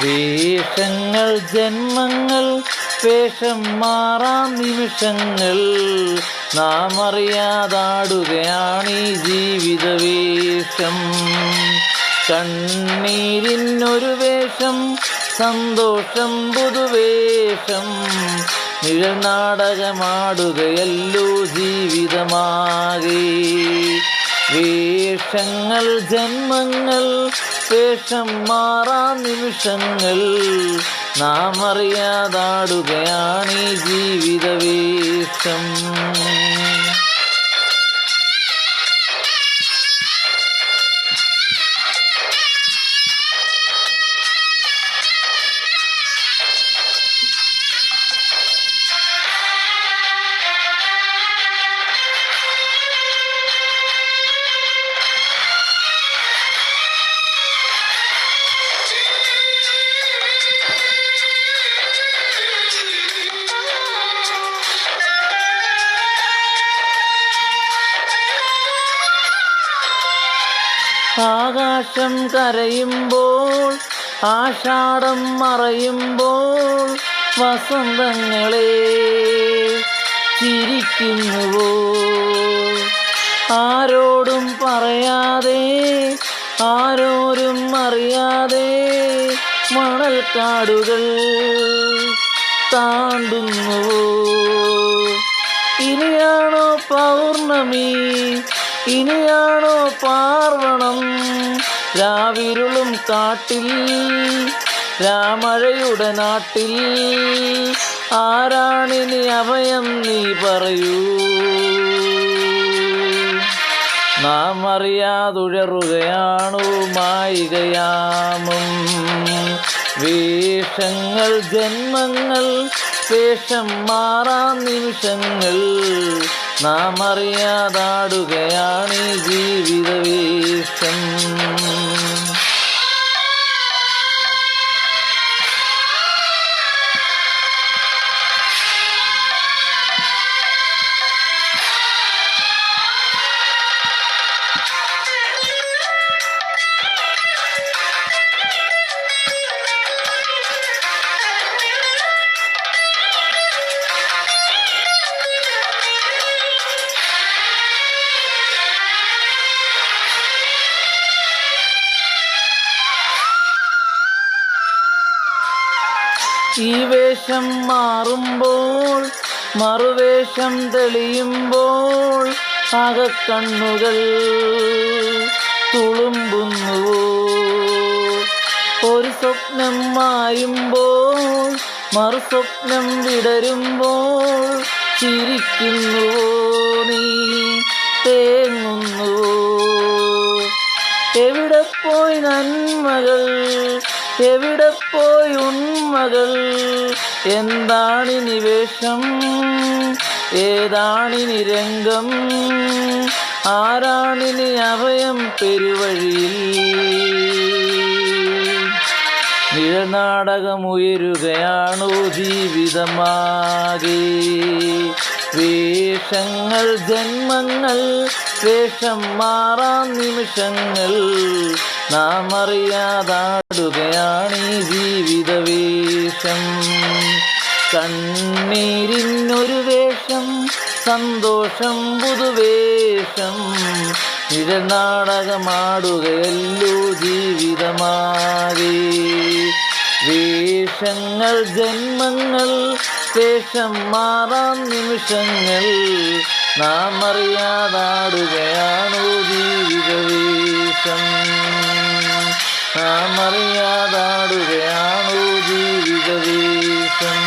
വേഷങ്ങൾ ജന്മങ്ങൾ വേഷം മാറാം നിമിഷങ്ങൾ. നാം അറിയാതാടുകയാണ് ഈ ജീവിത വേഷം കണ്ണീരിനൊരു വേഷം സന്തോഷം പുതുവേഷം. നിഴൽ നാടകമാടുകയല്ലോ ജീവിതമാകെ. വേഷങ്ങൾ ജന്മങ്ങൾ വേഷം മാറാ നിമിഷങ്ങൾ. നാം അറിയാതാടുകയാണ് ഈ ജീവിത വേഷം ആകാശം കരയുമ്പോൾ ആഷാഢം മറയുമ്പോൾ വസന്തങ്ങളെ ചിരിക്കുന്നുവോ? ആരോടും പറയാതെ ആരോരും അറിയാതെ മണൽക്കാടുകൾ താണ്ടുന്നുവോ? ഇനിയാണോ പൗർണമി? ഇനിയാണോ പാർവണം? രാവിരുളും കാട്ടിൽ രാമഴയുടെ നാട്ടിൽ. ആരാണിനി അഭയം നീ പറയൂ? നാം അറിയാതുഴറുകയാണു മായികയാമും. വേഷങ്ങൾ ജന്മങ്ങൾ വേഷം മാറാം നിമിഷങ്ങൾ. നാം അറിയാതാടുകയാണ് ജീവിത വേഷം ഈ വേഷം മാറുമ്പോൾ മറുവേഷം തെളിയുമ്പോൾ അകക്കണ്ണുകൾ തുളുമ്പുന്നുവോ ഒരു സ്വപ്നം മായുമ്പോൾ മറുസ്വപ്നം വിടരുമ്പോൾ ചിരിക്കുന്നുവോ നീ തേങ്ങുന്നുവോ എവിടെ പോയി നന്മകൾ എവിടെ പോയി ഉണ്മകൾ എന്താണിനി വേഷം? ഏതാണിനി രംഗം? ആരാണിനി അഭയം പെരുവഴിയിൽ? നിഴനാടകമുയരുകയാണോ ജീവിതമാകെ? വേഷങ്ങൾ ജന്മങ്ങൾ വേഷം മാറാം നിമിഷങ്ങൾ നാം അറിയാതാടുകയാണ് ജീവിത വേഷം കണ്ണീരിനൊരു വേഷം സന്തോഷം പുതുവേഷം. നിഴനാടകമാടുകയല്ലോ ജീവിതമാകെ. വേഷങ്ങൾ ജന്മങ്ങൾ വേഷം മാറാം നിമിഷങ്ങൾ. നാം അറിയാതാടുകയാണോ ജീവിതവേഷം? നാം അറിയാതാടുകയാണോ ജീവിതവേഷം